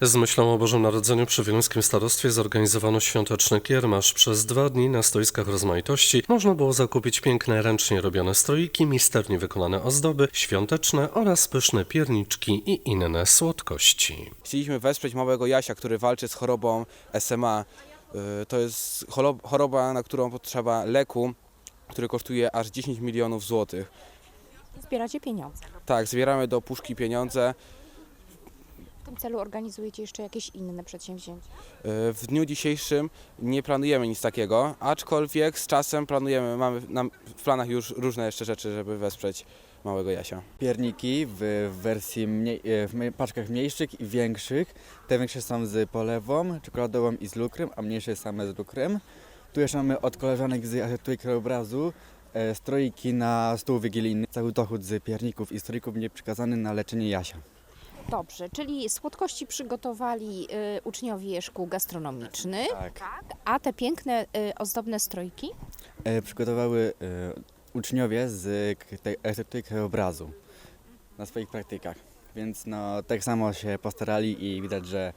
Z myślą o Bożym Narodzeniu przy Wieluńskim Starostwie zorganizowano świąteczny kiermasz. Przez dwa dni na stoiskach rozmaitości można było zakupić piękne, ręcznie robione stroiki, misternie wykonane ozdoby, świąteczne oraz pyszne pierniczki i inne słodkości. Chcieliśmy wesprzeć małego Jasia, który walczy z chorobą SMA. Y, To jest choroba, na którą potrzeba leku, który kosztuje aż 10 milionów złotych. Zbieracie pieniądze. Tak, zbieramy do puszki pieniądze. W tym celu organizujecie jeszcze jakieś inne przedsięwzięcia. Y, W dniu dzisiejszym nie planujemy nic takiego, aczkolwiek z czasem planujemy, mamy nam w planach już różne jeszcze rzeczy, żeby wesprzeć małego Jasia. pierniki w wersji mniej, e, w paczkach mniejszych i większych. Te większe są z polewą, czekoladową i z lukrem, a mniejsze same z lukrem. Tu jeszcze mamy od koleżanek z architektury krajobrazu e, stroiki na stół wigilijny. Cały dochód z pierników i stroików będzie przekazany na leczenie Jasia. Dobrze, czyli słodkości przygotowali y, uczniowie szkół gastronomicznych, Tak. a te piękne, y, ozdobne strojki? E, przygotowały e, uczniowie z k- tej architektury krajobrazu na swoich praktykach. Więc no, tak samo się postarali i widać, że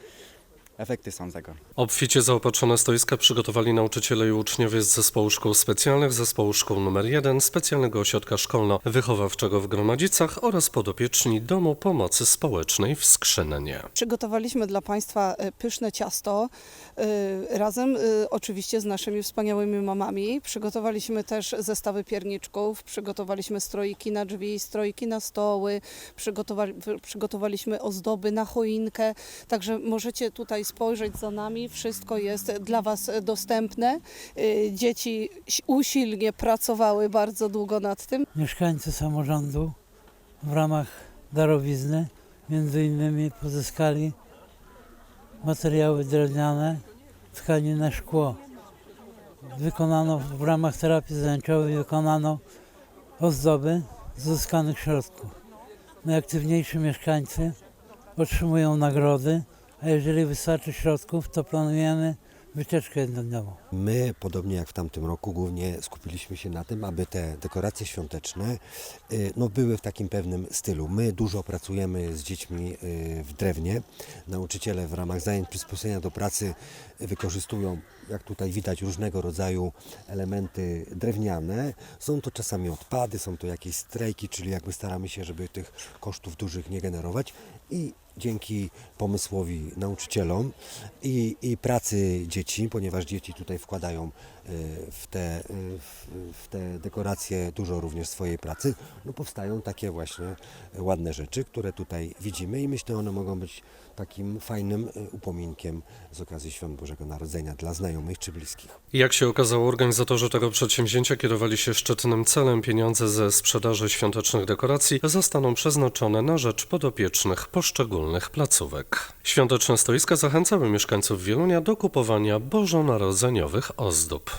efekty są tego. Obficie zaopatrzone stoiska przygotowali nauczyciele i uczniowie z zespołu szkół specjalnych, zespołu szkół nr 1, specjalnego ośrodka szkolno-wychowawczego w Gromadzicach oraz podopieczni Domu Pomocy Społecznej w Skrzynnie. Przygotowaliśmy dla Państwa e, pyszne ciasto e, razem e, oczywiście z naszymi wspaniałymi mamami. Przygotowaliśmy też zestawy pierniczków, przygotowaliśmy stroiki na drzwi, stroiki na stoły, przygotowaliśmy ozdoby na choinkę. Także możecie tutaj spojrzeć za nami. Wszystko jest dla Was dostępne. E, Dzieci usilnie pracowały bardzo długo nad tym. Mieszkańcy samorządu w ramach darowizny między innymi pozyskali materiały drewniane, tkaniny, szkło. Wykonano w ramach terapii zajęciowej wykonano ozdoby z uzyskanych środków. Najaktywniejsi mieszkańcy otrzymują nagrody, a jeżeli wystarczy środków, to planujemy wycieczkę jednodniową. My, podobnie jak w tamtym roku, głównie skupiliśmy się na tym, aby te dekoracje świąteczne y, no, były w takim pewnym stylu. My dużo pracujemy z dziećmi y, w drewnie. Nauczyciele w ramach zajęć przysposobienia do pracy wykorzystują, jak tutaj widać, różnego rodzaju elementy drewniane. Są to czasami odpady, są to jakieś strejki, czyli jakby staramy się, żeby tych kosztów dużych nie generować i dzięki pomysłowi nauczycielom i, i pracy dzieci, ponieważ dzieci tutaj wkładają y, w te, y, w, te dekoracje dużo również swojej pracy, no powstają takie właśnie ładne rzeczy, które tutaj widzimy i myślę, one mogą być takim fajnym y, upominkiem z okazji Świąt Bożego Narodzenia dla znajomych czy bliskich. Jak się okazało, organizatorzy tego przedsięwzięcia kierowali się szczytnym celem. Pieniądze ze sprzedaży świątecznych dekoracji zostaną przeznaczone na rzecz podopiecznych poszczególnych placówek. Świąteczne stoiska zachęcały mieszkańców Wielunia do kupowania bożonarodzeniowych ozdób.